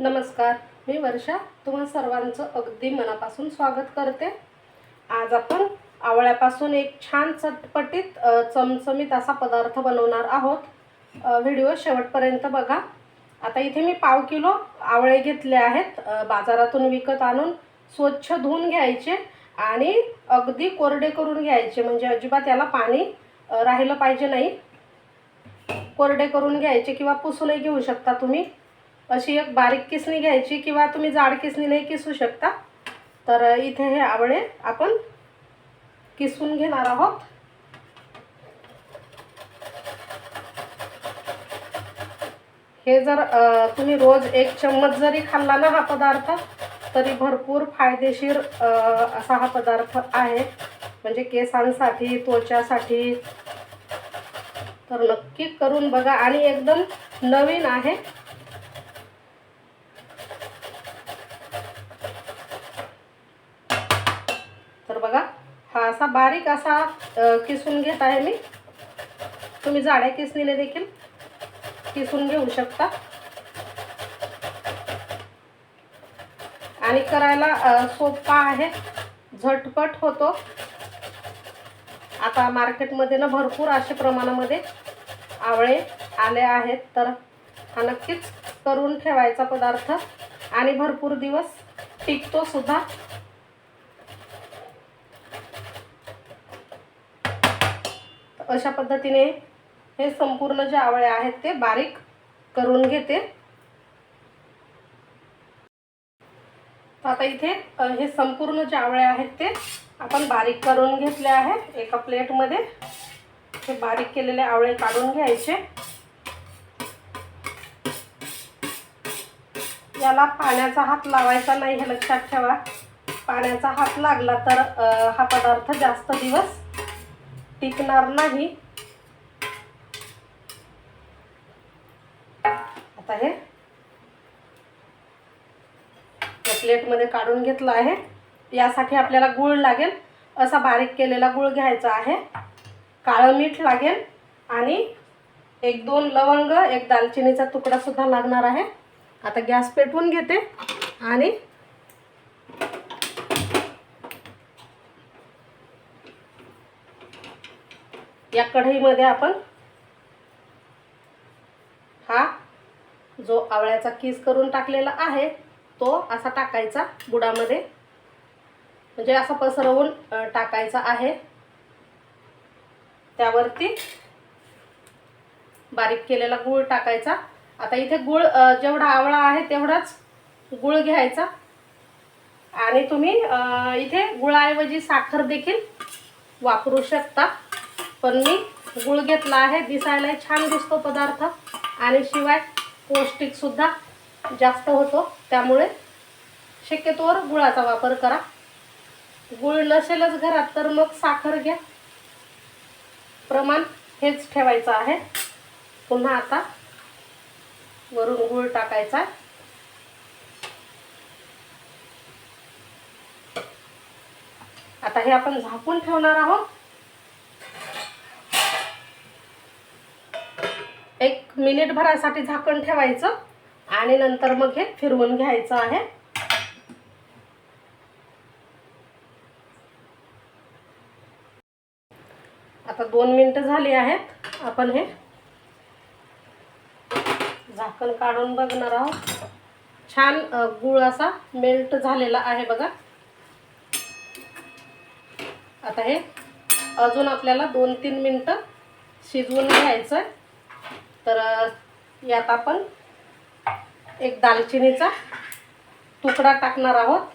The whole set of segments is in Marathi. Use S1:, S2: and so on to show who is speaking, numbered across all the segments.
S1: नमस्कार मी वर्षा. तुम्हा सर्वांचं अगदी मनापासून स्वागत करते. आज आपण आवळ्यापासून एक छान चटपटीत चमचमीत असा पदार्थ बनवणार आहोत. व्हिडिओ शेवटपर्यंत बघा. आता इथे मी पाव किलो आवळे घेतले आहेत. बाजारातून विकत आणून स्वच्छ धुवून घ्यायचे आणि अगदी कोरडे करून घ्यायचे. म्हणजे अजिबात याला पाणी राहिलं पाहिजे नाही. कोरडे करून घ्यायचे किंवा पुसूनही घेऊ शकता तुम्ही. अशी एक बारीक किसणी घ्यायची किंवा तुम्ही जाड किसणीने किसू शकता. तर इथे हे आवळे आपण किसून घेणार आहोत. हे जर तुम्ही रोज एक चम्मच जरी खाल्ला ना हा पदार्थ तरी भरपूर फायदेशीर असा हा पदार्थ आहे. म्हणजे केसांसाठी त्वचासाठी. तर नक्की करून बघा. आणि एकदम नवीन आहे. बारीक असा किसून घेत आहे मी. तुम्ही जाड्या किसणीने देखील किसून घेऊ शकता. आणि करायला सोपा आहे. झटपट होतो. आता मार्केटमध्ये ना भरपूर असे प्रमाणामध्ये आवळे आले आहेत. तर हा नक्कीच करून ठेवायचा पदार्थ. आणि भरपूर दिवस टिकतो सुद्धा. अशा पद्धतीने हे संपूर्ण जे आवळे आहेत ते बारीक करून घेते. आता इथे हे संपूर्ण जे आवळे आहेत ते आपण बारीक करून घेतले आहे. एका प्लेटमध्ये हे बारीक केलेले आवळे काढून घ्यायचे. याला पाण्याचा हात लावायचा नाही हे लक्षात ठेवा. पाण्याचा हात लागला तर हा पदार्थ जास्त दिवस टिकणार नाही. आता हे प्लेटमध्ये काढून घेतलं आहे. यासाठी आपल्याला गूळ लागेल. असा बारीक केलेला गूळ घ्यायचा आहे. काळं मीठ लागेल. आणि एक दोन लवंग एक दालचिनीचा तुकडासुद्धा लागणार आहे. आता गॅस पेटवून घेते. आणि या कढईमध्ये आपण हा जो आवळ्याचा किस करून टाकलेला आहे तो असा टाकायचा बुडामध्ये. म्हणजे असा पसरवून टाकायचा आहे. त्यावरती बारीक केलेला गूळ टाकायचा. आता इथे गूळ जेवढा आवळा आहे तेवढाच गूळ घ्यायचा. आणि तुम्ही इथे गुळाऐवजी साखर देखील वापरू शकता. पण मी गुळ घेतला आहे दिसायलाही छान दिसतो पदार्थ. आणि शिवाय पौष्टिकसुद्धा जास्त होतो. त्यामुळे शक्यतोवर गुळाचा वापर करा. गुळ नसेलच घरात तर मग साखर घ्या. प्रमाण हेच ठेवायचं आहे. पुन्हा आता वरून गुळ टाकायचा आता हे आपण झाकून ठेवणार आहोत. एक मिनिट भरासाठी झाकण ठेवायचं आणि नंतर मग हे फिरवून घ्यायचं आहे. आता दोन मिनटं झाली आहेत. आपण हे झाकण काढून बघणार आहोत. छान गुळ असा मेल्ट झालेला आहे बघा. आता हे अजून आपल्याला दोन तीन मिनटं शिजवून घ्यायचं आहे तर यात आपण एक दालचिनीचा तुकडा टाकणार आहोत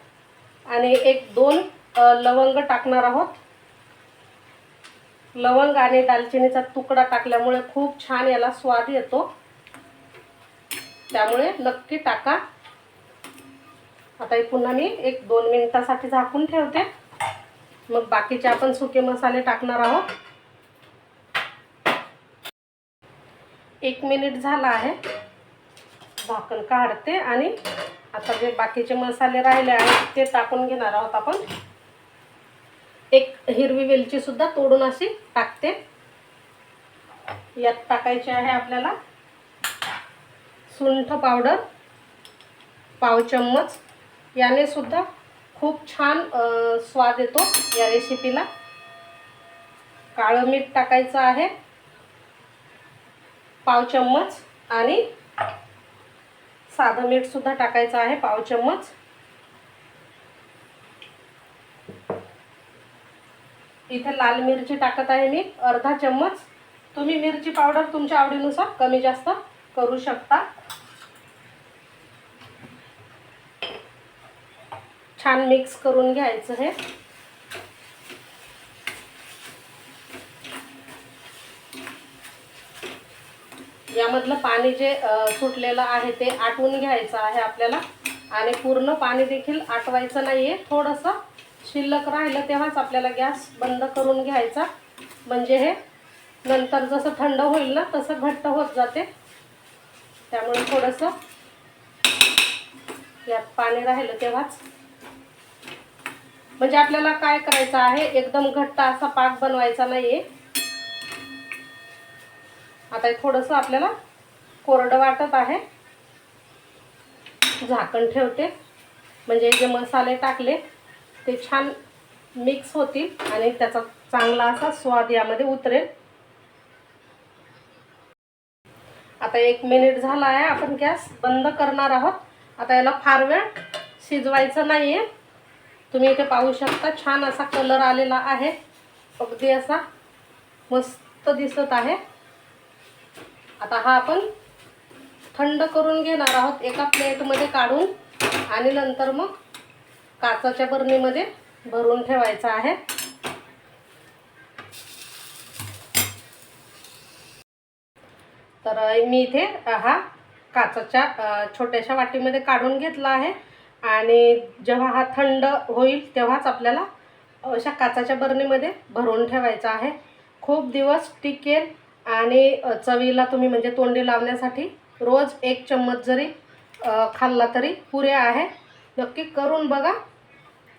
S1: आणि एक दोन लवंग टाकणार आहोत. लवंग आणि दालचिनीचा तुकडा टाकल्यामुळे खूप छान याला स्वाद येतो. त्यामुळे नक्की टाका. आता पुन्हा मी एक दोन मिनिटासाठी झाकून ठेवते. मग बाकीचे आपण सुके मसाले टाकणार आहोत. एक मिनिट झाला आहे. झाकण काढते आणि आता जे बाकीचे मसाले राहिले आहेत ते टाकून घेणार आहोत आपण. एक हिरवी वेलची सुद्धा तोडून अशी टाकते. यात टाकायची आहे आपल्याला सुंठ पावडर पाव चम्मच. याने सुद्धा खूप छान स्वाद येतो या रेसिपीला काळं मीठ टाकायचं आहे. पाव चम्मच आणि साधं मीठ सुद्धा टाकायचं आहे पाव चम्मच. इथे लाल मिरची टाकत आहे मी अर्धा चम्मच. तुम्ही मिरची पावडर तुमच्या आवडीनुसार कमी जास्त करू शकता. छान मिक्स करून घ्यायचं हे. यामधलं पाणी जे सुटलेलं आहे ते आटवून घ्यायचं आहे आपल्याला. आणि पूर्ण पाणी देखील आटवायचं नाही आहे थोडंसं शिल्लक राहिलं तेव्हाच आपल्याला गॅस बंद करून घ्यायचा. म्हणजे हे नंतर जसं थंड होईल ना तसं घट्ट होत जाते. त्यामुळे थोडंसं यात पाणी राहिलं तेव्हाच. म्हणजे आपल्याला काय करायचं आहे? एकदम घट्ट असा पाक बनवायचा नाही आहे आता हे थोडंसं आपल्याला कोरडं वाटत आहे. झाकण ठेवते. म्हणजे जे मसाले टाकले ते छान मिक्स होतील आणि त्याचा चांगला असा स्वाद यामध्ये उतरेल. आता एक मिनिट झाला आहे आपण गॅस बंद करणार आहोत. आता याला फार वेळ शिजवायचं नाही आहे तुम्ही इथे पाहू शकता छान असा कलर आलेला आहे. अगदी असा मस्त दिसत आहे. आता हा आपण थंड करून घेणार आहोत एका प्लेटमध्ये काढून आणि नंतर मग काचाच्या बरणीमध्ये भरून ठेवायचा आहे. तर मी इथे हा काचाच्या छोट्याशा वाटीमध्ये काढून घेतला आहे. आणि जेव्हा हा थंड होईल तेव्हाच आपल्याला अशा काचाच्या बरणीमध्ये भरून ठेवायचा आहे. खूप दिवस टिकेल. आणि चवीला तुम्ही म्हणजे तोंडी लावण्यासाठी रोज एक चम्मच जरी खाल्ला तरी पुरे आहे. नक्की करून बघा.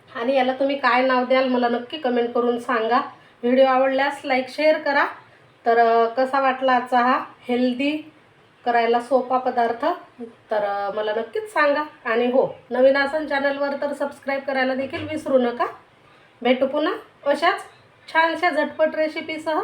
S1: आणि याला तुम्ही काय नाव द्याल मला नक्की कमेंट करून सांगा. व्हिडिओ आवडल्यास लाईक शेअर करा. तर कसा वाटला आजचा हा? हेल्दी करायला सोपा पदार्थ? तर मला नक्कीच सांगा. आणि हो नवीन आसन चॅनलवर तर सबस्क्राईब करायला देखील विसरू नका. भेटू पुन्हा अशाच छानशा झटपट रेसिपीसह